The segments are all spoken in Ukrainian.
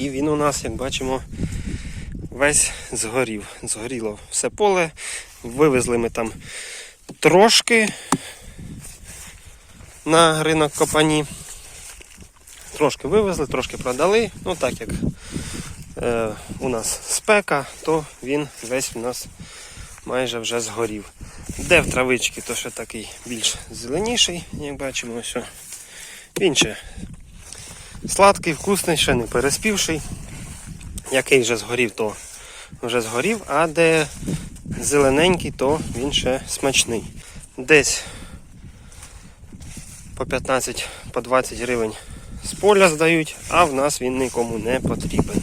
і він у нас, як бачимо, весь згорів. Згоріло все поле. Вивезли ми там трошки на ринок Копані. Трошки вивезли, трошки продали. Ну так як е, у нас спека, то він весь у нас майже вже згорів. Де в травички, то ще такий більш зеленіший, як бачимо, ось. о. Він ще сладкий, вкусний, ще не переспівший. Який вже згорів, то вже згорів, а де зелененький, то він ще смачний. Десь по 15 по 20 гривень з поля здають, а в нас він нікому не потрібен.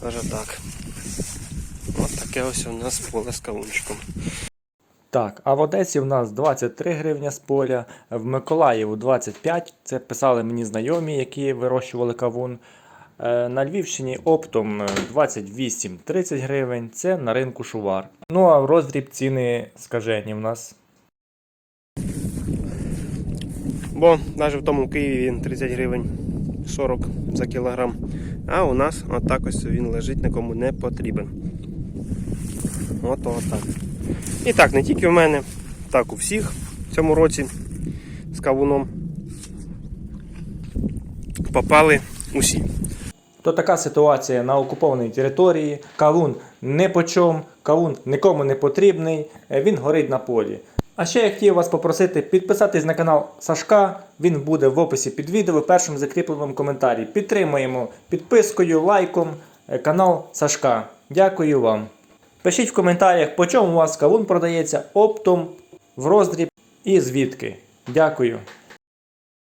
Каже так. От таке ось у нас поле з кавунчиком. Так, а в Одесі в нас 23 гривня з поля, в Миколаєву 25. Це писали мені знайомі, які вирощували кавун. Е, На Львівщині оптом е, 28-30 гривень. Це на ринку Шувар. Ну а в роздріб ціни скажені в нас. Бо навіть в тому Києві він 30 гривень 40 за кілограм. А у нас отак ось він лежить, нікому не потрібен. От так. І так, не тільки в мене, так у всіх в цьому році з кавуном попали усі. То така ситуація на окупованій території. Кавун не почом, кавун нікому не потрібний, е, він горить на полі. А ще я хотів вас попросити підписатись на канал Сашка. Він буде в описі під відео в першому закріпленому коментарі. Підтримуємо підпискою, лайком е, канал Сашка. Дякую вам. Пишіть в коментарях, по чому у вас кавун продається оптом, в роздріб і звідки. Дякую.